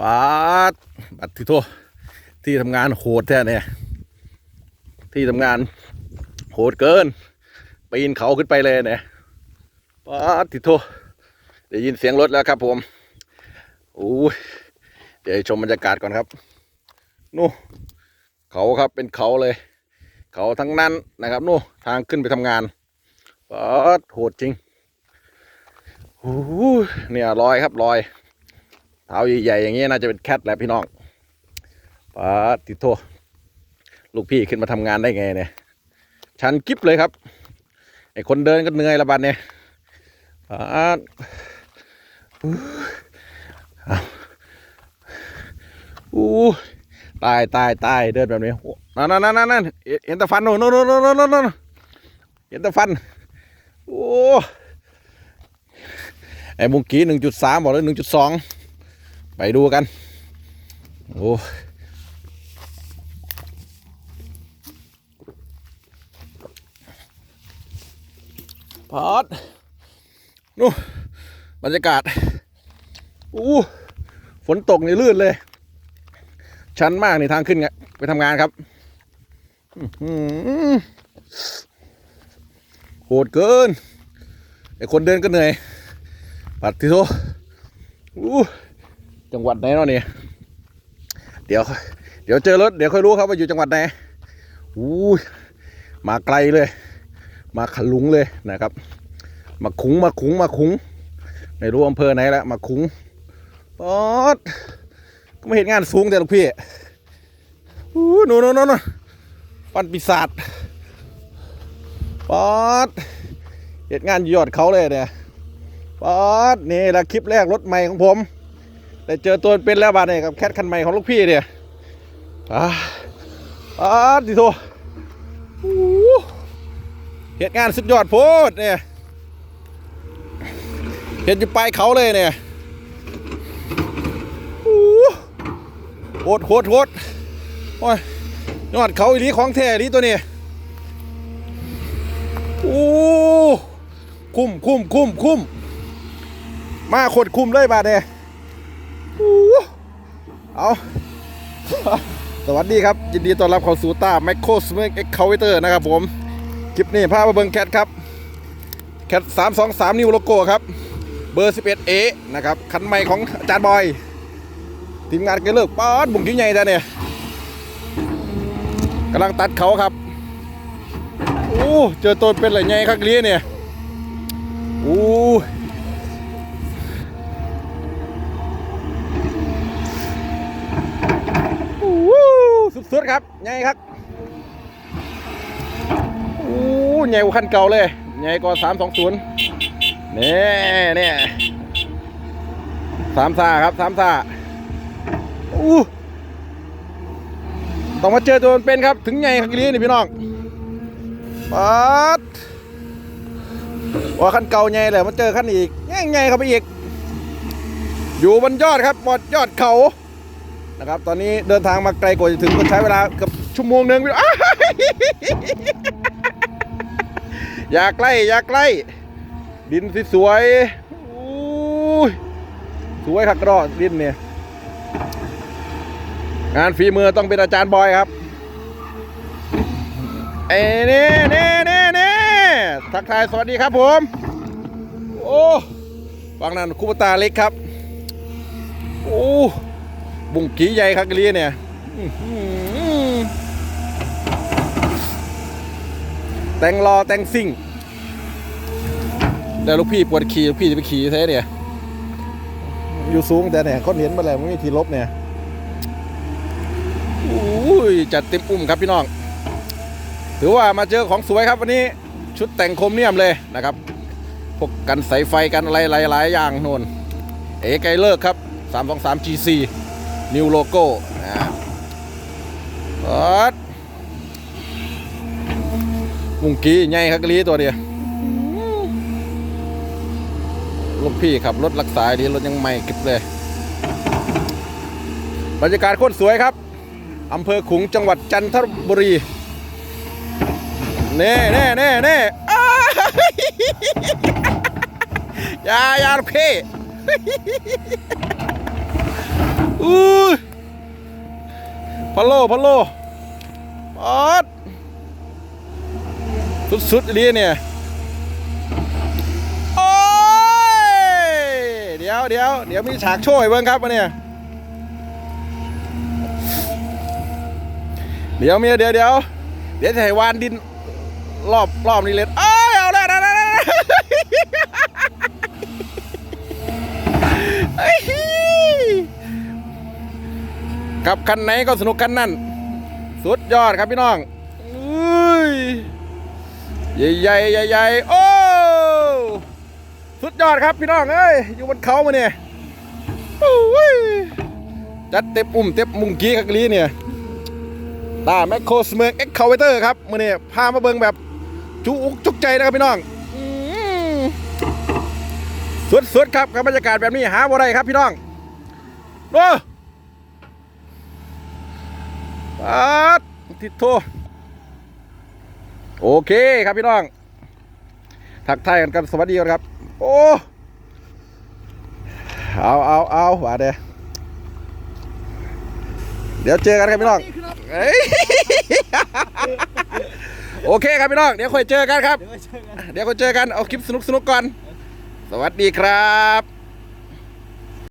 ปาดบัดที่โทที่ทำงานโหดแท้เนี่ยที่ทำงานโหดเกินปีนเขาขึ้นไปเลยเนี่ยปาดที่โทได้ยินเสียงรถแล้วครับผมโอ้ยเดี๋ยวชมบรรยากาศก่อนครับนู่นเขาครับเป็นเขาเลย เขาทั้งนั้นนะครับนู่นทางขึ้นไปทำงานปาดโหดจริงโอ้เนี่ยรอยครับรอย เท้าใหญ่ๆอย่างนี้น่าจะเป็นแคทแหละพี่น้องปาติโทลูกพี่ขึ้นมาทำงานได้ไงเนี่ยชันกิฟเลยครับไอคนเดินก็เหนื่อยละบัดเนี่ยปาดอู้าอู้ตายตายตายเดินแบบนี้โอ้นั่นนั่นนั่นนั่นเห็นแต่ฟันโน่นโน่นโน่นโน่นนุ่นเห็นแต่ฟัน โอ้ ไอ้บุงกี้หนึ่งจุดสามบอกเลยหนึ่งจุดสอง ไปดูกัน โอ้พอดนู่บรรยากาศ อู้ฝนตกนี่ลื่นเลย ชันมากในทางขึ้นไงไปทำงานครับโหดเกิน ไอคนเดินก็เหนื่อย ปัดทีโทอู้ จังหวัดไหนเนาะเนี่ยเดี๋ยว เดี๋ยวเจอรถเดี๋ยวค่อยรู้ครับว่าอยู่จังหวัดไหนอู้ยมาไกลเลย มาขลุงเลยนะครับ มาขุงมาขุงมาขุงไม่รู้อำเภอไหนละมาขุงป๊อดก็ไม่เห็นงานสูงแต่ลูกพี่อู้นู่นนู่นนู่นปันปีศาจป๊อดเหตุงานยอดเขาเลยเนี่ยป๊อดนี่แหละคลิปแรกรถใหม่ของผม แต่เจอตัวเป็นแล้วบาดเนี่ยกับแคทคันใหม่ของลูกพี่เนี่ยอ่าอ่าดิโทเหตุงานสุดยอดโพดเนี่ยเห็นอยู่ปลายเขาเลยเนี่ยโอ้โหโหดโหดโหดโอ้ยยอดเขาอีหลีของแท้อีหลีตัวนี้โอ้คุ้มคุ้มคุ้มคุ้มมาโคตรคุ้มเลยบาดเนี่ย เอาสวัสดีครับ ยินดีต้อนรับเข้าสู่ต้าแมคโครสเมกเอ็กคาเวเตอร์นะครับผม คลิปนี้พามาเบิงแคทครับ แคท323นิ้วโลโก้ครับ เบอร์ 11A นะครับ คันใหม่ของอาจารย์บอย ทีมงานเกเลิกป๊อดบุ่งยิ่งใหญ่แต่เนี่ยกำลังตัดเขาครับ โอ้ เจอต้นเป็นไรไงครับเลี้ยเนี่ย โอ้ วู้ สุดๆครับใหญ่ครับโอ้ใหญ่กว่าคันเก่าเลยใหญ่กว่า320นี่นี่สามซาครับสามซาอู้ต้องมาเจอตัวเป็นครับถึงใหญ่คันนี้นี่พี่น้องปัดว่าคันเก่าใหญ่เลยมาเจอคันอีกใหญ่ๆเข้าไปอีก อยู่บนยอดครับบนยอดเขา นะครับ ตอนนี้เดินทางมาไกลกว่าจะถึงก็ใช้เวลาเกือบชั่วโมงหนึ่งพี่อ้ายอย่าใกล้อย่าใกล้ ดินสวยๆอู้ยสวยคักรอดดินเนี่ยงานฝีมือต้องเป็นอาจารย์บอยครับเอ้เน่เน่เน่เน่ทักทายสวัสดีครับผม โอ้ฟังนั้นคูปตาเล็กครับ โอ้ บุ้งกี้ใหญ่ครับกะลีเนี่ยแต่งรอแต่งซิ่งแต่ลูกพี่ปวดขี่ลูกพี่จะไปขี่แท้เนี่ย อยู่สูงแต่เนี่ยเขาเห็นมาแล้วไม่มีที่ลบเนี่ยอุ้ยจัดเต็มอุ้มครับพี่น้อง ถือว่ามาเจอของสวยครับวันนี้ชุดแต่งโครเมียมเลยนะครับ พวกกันสายไฟกันอะไรหลายๆอย่างโน่น เอไกลเลิกครับ 323 GC นิวโลโก้นะเปิดมุงกี้ใหญ่ครับลีตัวเดียวลูกพี่ขับรถรักษาดีรถยังใหม่กิบเลย บรรยากาศโคตรสวยครับอำเภอขุงจังหวัดจันทบุรี เน่เน่เน่เน่อยาอยาลูกพี่ อุ้ยพะโลพะโลปอดสุดๆเลยเนี่ยโอ้ยเดี๋ยวเดี๋ยวเดี๋ยวมีฉากโช่วยเบิ้งครับมาเนี่ยเดี๋ยวเมียเดี๋ยวเดี๋ยวเดี๋ยวจะให้วานดินรอบรอบนี้เลย กับคันไหนก็สนุกกันนั่นสุดยอดครับพี่น้องอุ้ยใหญ่ใหญ่ใหญ่โอ้สุดยอดครับพี่น้องเอ้ยอยู่บนเขามาเนี่ยโอ้ยจัดเต็มอุ่มเต็มมุงกี้คักลีเนี่ยตาแมคโครสเมืองเอ็กคาเวเตอร์ครับมื่อนี้พามาเบิงแบบจุกจุกใจนะครับพี่น้องอืมสุดๆครับกับบรรยากาศแบบนี้หาบ่ได้ครับพี่น้องโอ้ ปัดทิดโทโอเคครับพี่น้องทักทายกันกันสวัสดีกันครับ โอ้เอาเอาเอาว่าเดเดี๋ยวเจอกันครับพี่น้องโอเคครับพี่น้อง เดี๋ยวค่อยเจอกันครับ เดี๋ยวค่อยเจอกัน เอาคลิปสนุกๆก่อน สวัสดีครับ